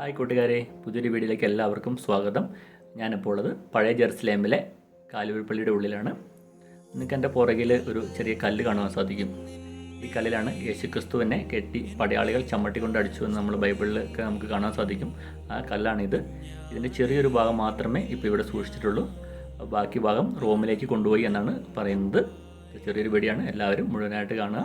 Hi കൂട്ടുകാരെ പുതിയൊരു വീഡിയോയിലേക്ക് എല്ലാവർക്കും സ്വാഗതം. ഞാനിപ്പോൾ ഉള്ളത് പഴയ ജെറുസലേമിലെ കാലുവൽപ്പള്ളിയുടെ ഉള്ളിലാണ്. നിങ്ങൾക്ക് എന്റെ പുറകിൽ ഒരു ചെറിയ കല്ല് കാണുവാൻ സാധിക്കും. ഈ കല്ലിലാണ് യേശുക്രിസ്തുവിനെ കെട്ടി പടയാളികൾ ചമ്മട്ടിക്കൊണ്ട് അടിച്ചു എന്ന് നമ്മൾ ബൈബിളിലൊക്കെ നമുക്ക് കാണാൻ സാധിക്കും. ആ കല്ലാണിത്. ഇതിന്റെ ചെറിയൊരു ഭാഗം മാത്രമേ ഇപ്പോൾ ഇവിടെ സൂക്ഷിച്ചിട്ടുള്ളൂ. ബാക്കി ഭാഗം റോമിലേക്ക് കൊണ്ടുപോയി എന്നാണ് പറയുന്നത്. ചെറിയൊരു വെടിയാണ് എല്ലാവരും മുഴുവനായിട്ട് കാണുക.